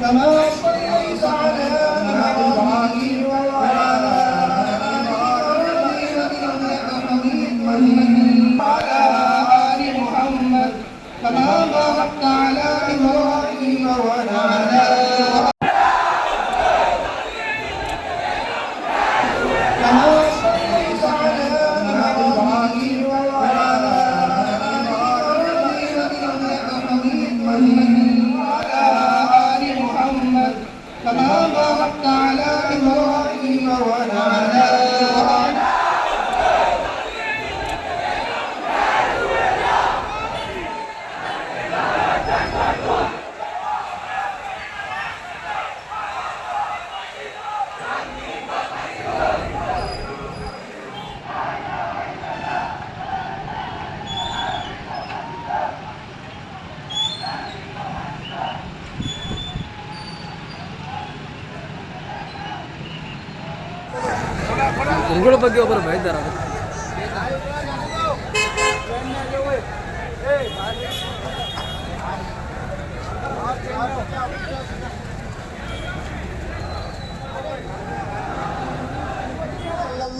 كما صليت على إبراهيم وعلى آل إبراهيم إنك حميد مجيد. وعلى آل محمد كما باركت على إبراهيم وعلى Kamala, ಉರುಗಳ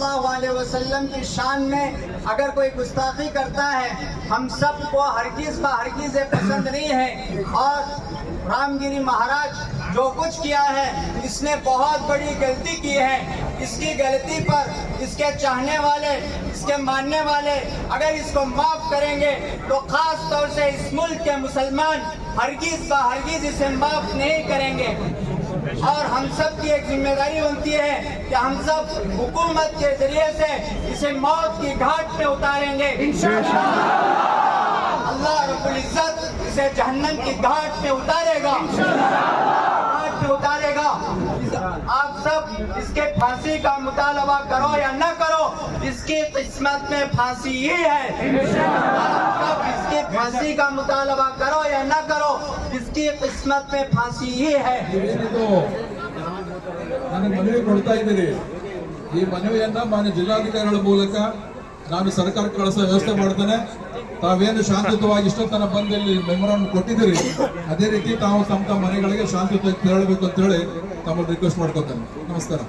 اللہ علیہ وسلم کی شان میں اگر کوئی گستاخی کرتا ہے ہم سب کو ہرگز با ہرگز پسند نہیں ہے اور رام گیری مہاراج جو کچھ کیا ہے، اس نے بہت بڑی غلطی کی ہے۔ اس کی غلطی پر اس کے چاہنے والے، اس کے ماننے والے اگر اس کو معاف کریں گے، تو خاص طور سے اس ملک کے مسلمان ہرگیز با ہرگیز اسے معاف نہیں کریں گے۔ اور ہم سب کی ایک ذمہ داری بنتی ہے کہ ہم سب حکومت کے ذریعے سے اسے موت کی گھاٹ پہ اتاریں گے۔ اللہ رب العزت اسے جہنم کی گھاٹ پہ اتارے گا۔ اس کے پھانسی کا مطالبہ کرو یا نہ کرو، اس کی قسمت میں پھانسی ہی ہے۔ اس کی پھانسی کا مطالبہ کرو یا نہ کرو، اس کی قسمت میں پھانسی ہی ہے۔ ನಾನು ಮನವಿ ಕೊಡ್ತಾ ಇದ್ದೀನಿ ಈ ಮನವಿಯನ್ನ ಮಾನ್ಯ ಜಿಲ್ಲಾಧಿಕಾರಿಗಳ ಮೂಲಕ ನಾನು ಸರ್ಕಾರಕ್ಕೆ ಕಳಿಸೋ ವ್ಯವಸ್ಥೆ ಮಾಡ್ತೇನೆ. ತಾವೇನು ಶಾಂತಿಯುತವಾಗಿ ಇಷ್ಟೊತ್ತನ ಬಂದು ಇಲ್ಲಿ ಮೆಮೊರನ್ನು ಕೊಟ್ಟಿದ್ದೀರಿ, ಅದೇ ರೀತಿ ತಾವು ತಮ್ಮ ತಮ್ಮ ಮನೆಗಳಿಗೆ ಶಾಂತಿಯುತವಾಗಿ ತೆರಳಬೇಕು ಅಂತ ಹೇಳಿ ತಮ್ಮಲ್ಲಿ ರಿಕ್ವೆಸ್ಟ್ ಮಾಡ್ಕೊತೇನೆ. ನಮಸ್ಕಾರ.